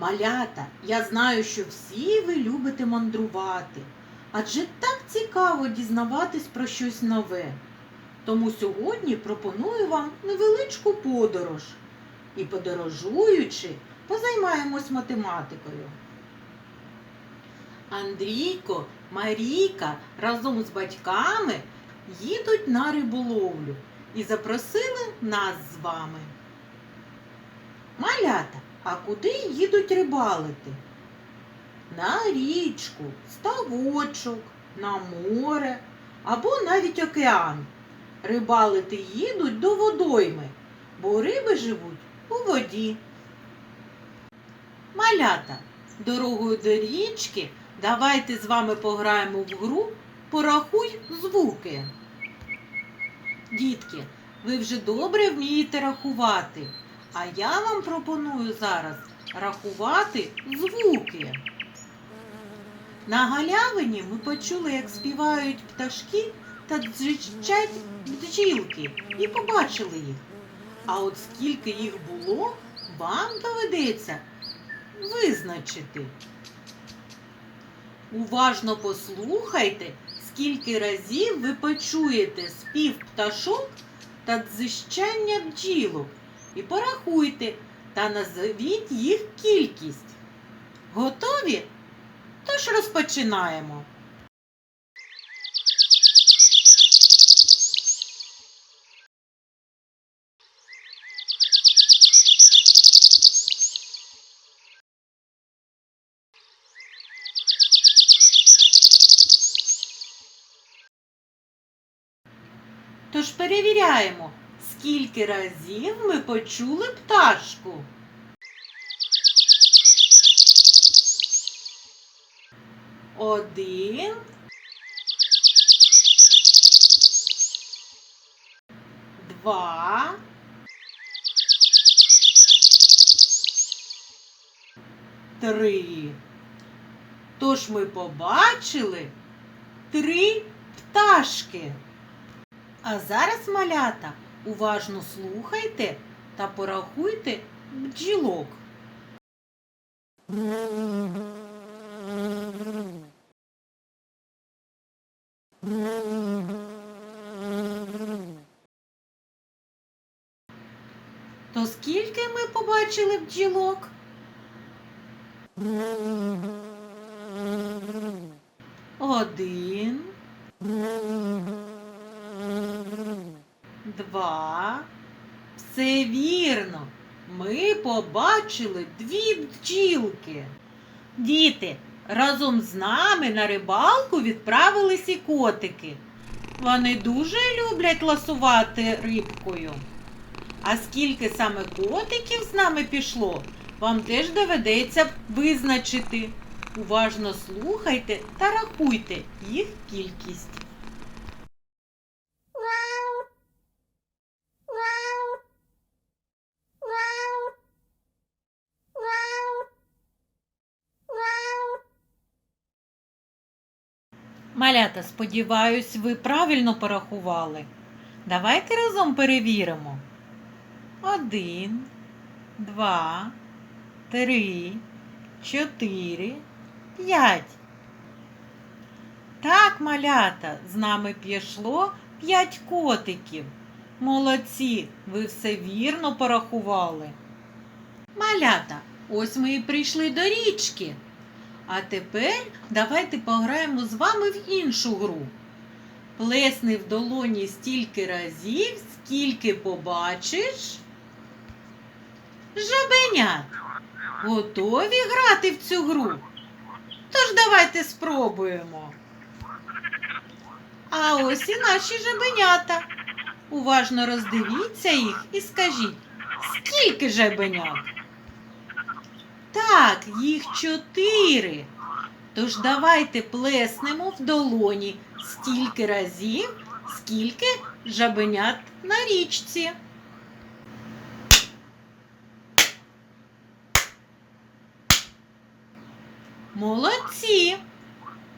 Малята, я знаю, що всі ви любите мандрувати, адже так цікаво дізнаватись про щось нове. Тому сьогодні пропоную вам невеличку подорож. І подорожуючи, позаймаємось математикою. Андрійко, Марійка разом з батьками їдуть на риболовлю і запросили нас з вами. Малята, а куди їдуть рибалити? На річку, ставочок, на море або навіть океан. Рибалити їдуть до водойми, бо риби живуть у воді. Малята, дорогою до річки давайте з вами пограємо в гру Порахуй звуки. Дітки, ви вже добре вмієте рахувати, а я вам пропоную зараз рахувати звуки. На галявині ми почули, як співають пташки та дзижчать бджілки, і побачили їх. А от скільки їх було, вам доведеться визначити. Уважно послухайте, скільки разів ви почуєте спів пташок та дзищання бджілок і порахуйте та назвіть їх кількість. Готові? Тож розпочинаємо. Тож перевіряємо, скільки разів ми почули пташку. Один. Два. Три. Тож ми побачили три пташки. А зараз, малята, уважно слухайте та порахуйте бджілок. То скільки ми побачили бджілок? Один. Два. Все вірно. Ми побачили дві бджілки. Діти, разом з нами на рибалку відправились і котики. Вони дуже люблять ласувати рибкою. А скільки саме котиків з нами пішло, вам теж доведеться визначити. Уважно слухайте та рахуйте їх кількість. Малята, сподіваюсь, ви правильно порахували. Давайте разом перевіримо. Один, два, три, чотири, п'ять. Так, малята, з нами пішло п'ять котиків. Молодці, ви все вірно порахували. Малята, ось ми і прийшли до річки. А тепер давайте пограємо з вами в іншу гру. Плесни в долоні стільки разів, скільки побачиш. Жабенят. Готові грати в цю гру? Тож давайте спробуємо. А ось і наші жабенята. Уважно роздивіться їх і скажіть, скільки жабенят? Так, їх чотири. Тож давайте плеснемо в долоні стільки разів, скільки жабенят на річці. Молодці!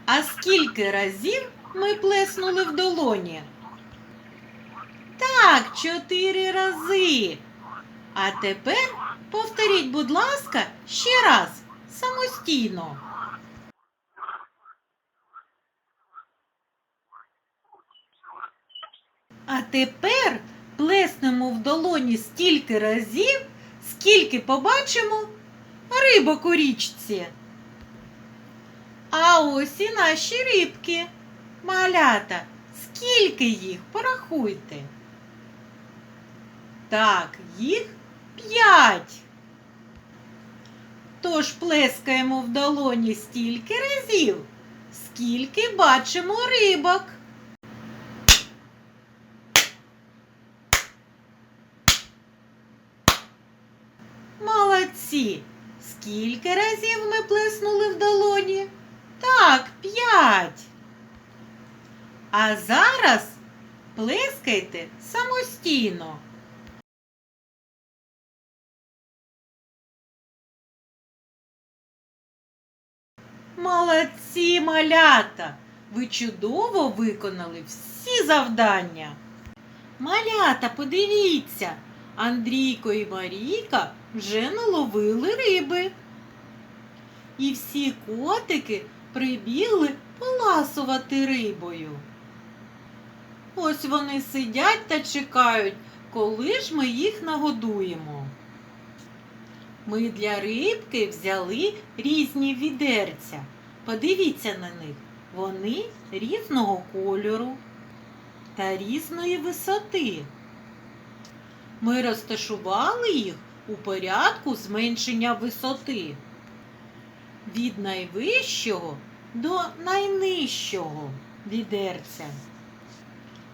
А скільки разів ми плеснули в долоні? Так, чотири рази. А тепер повторіть, будь ласка, ще раз самостійно. А тепер плеснемо в долоні стільки разів, скільки побачимо рибок у річці. А ось і наші рибки. Малята, скільки їх? Порахуйте. Так, їх п'ять. Тож плескаємо в долоні стільки разів, скільки бачимо рибок. Молодці! Скільки разів ми плеснули в долоні? Так, п'ять. А зараз плескайте самостійно. Молодці, малята! Ви чудово виконали всі завдання. Малята, подивіться, Андрійко і Марійка вже наловили риби. І всі котики прибігли поласувати рибою. Ось вони сидять та чекають, коли ж ми їх нагодуємо. Ми для рибки взяли різні відерця. Подивіться на них. Вони різного кольору та різної висоти. Ми розташували їх у порядку зменшення висоти від найвищого до найнижчого відерця.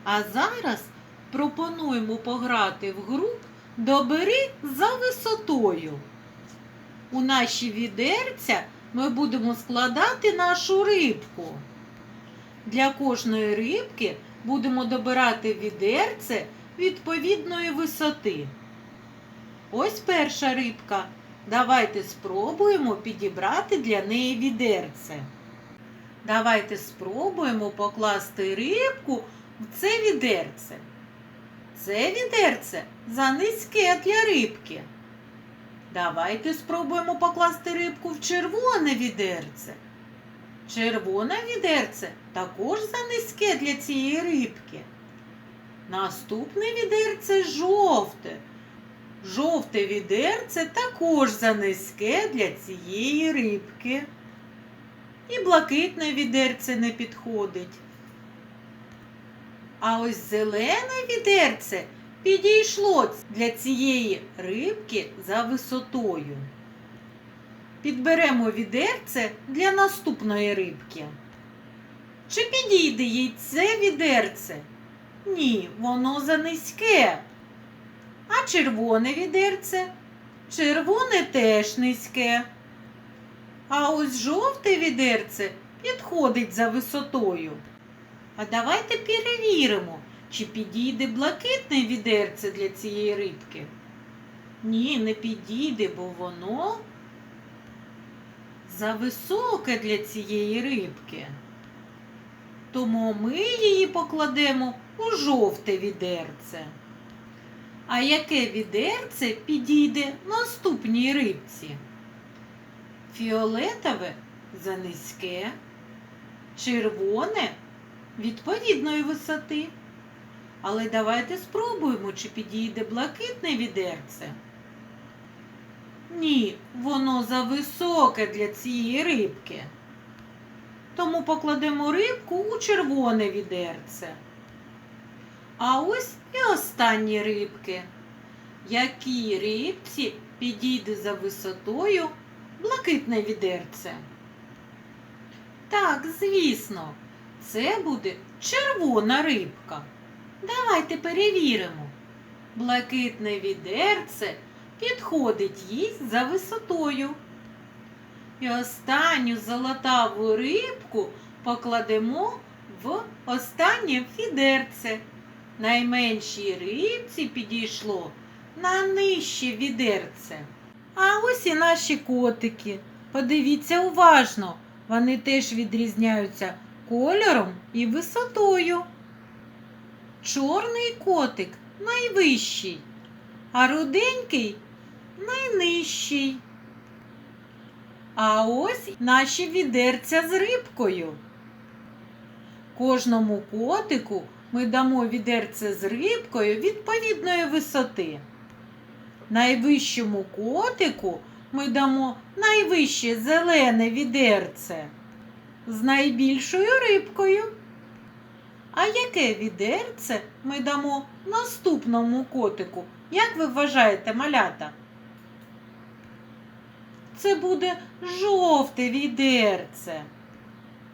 А зараз пропонуємо пограти в гру Добери за висотою. У наші відерця ми будемо складати нашу рибку. Для кожної рибки будемо добирати відерце відповідної висоти. Ось перша рибка. Давайте спробуємо підібрати для неї відерце. Давайте спробуємо покласти рибку в це відерце. Це відерце занизьке для рибки. Давайте спробуємо покласти рибку в червоне відерце. Червоне відерце також занизьке для цієї рибки. Наступне відерце жовте. Жовте відерце також занизьке для цієї рибки. І блакитне відерце не підходить. А ось зелене відерце підійшло для цієї рибки за висотою. Підберемо відерце для наступної рибки. Чи підійде їй це відерце? Ні, воно занизьке. А червоне відерце? Червоне теж низьке. А ось жовте відерце підходить за висотою. А давайте перевіримо, чи підійде блакитне відерце для цієї рибки. Ні, не підійде, бо воно зависоке для цієї рибки. Тому ми її покладемо у жовте відерце. А яке відерце підійде наступній рибці? Фіолетове занизьке, червоне відповідної висоти. Але давайте спробуємо, чи підійде блакитне відерце. Ні, воно зависоке для цієї рибки. Тому покладемо рибку у червоне відерце. А ось і останні рибки. Якій рибці підійде за висотою блакитне відерце? Так, звісно, це буде червона рибка. Давайте перевіримо. Блакитне відерце підходить їй за висотою. І останню золотаву рибку покладемо в останнє відерце. Найменшій рибці підійшло на нижче відерце. А ось і наші котики. Подивіться уважно, вони теж відрізняються кольором і висотою. Чорний котик найвищий, а руденький найнижчий. А ось наші відерця з рибкою. Кожному котику ми дамо відерце з рибкою відповідної висоти. Найвищому котику ми дамо найвище зелене відерце з найбільшою рибкою. А яке відерце ми дамо наступному котику? Як ви вважаєте, малята? Це буде жовте відерце.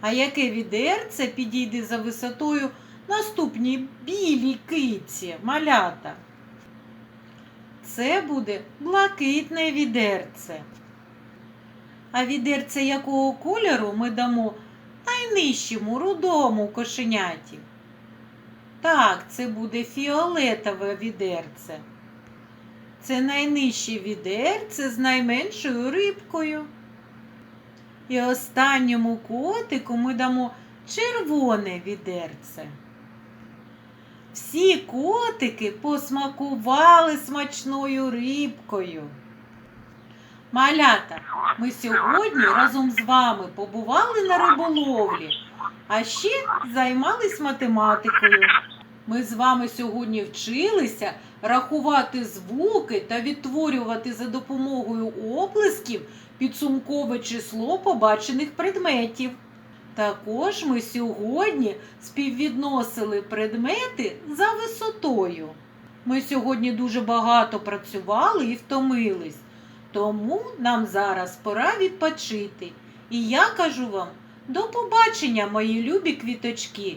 А яке відерце підійде за висотою наступній білій киці, малята? Це буде блакитне відерце. А відерце якого кольору ми дамо найнижчому рудому кошеняті? Так, це буде фіолетове відерце. Це найнижче відерце з найменшою рибкою. І останньому котику ми дамо червоне відерце. Всі котики посмакували смачною рибкою. Малята, ми сьогодні разом з вами побували на риболовлі, а ще займались математикою. Ми з вами сьогодні вчилися рахувати звуки та відтворювати за допомогою оплесків підсумкове число побачених предметів. Також ми сьогодні співвідносили предмети за висотою. Ми сьогодні дуже багато працювали і втомились, тому нам зараз пора відпочити. І я кажу вам до побачення, мої любі квіточки.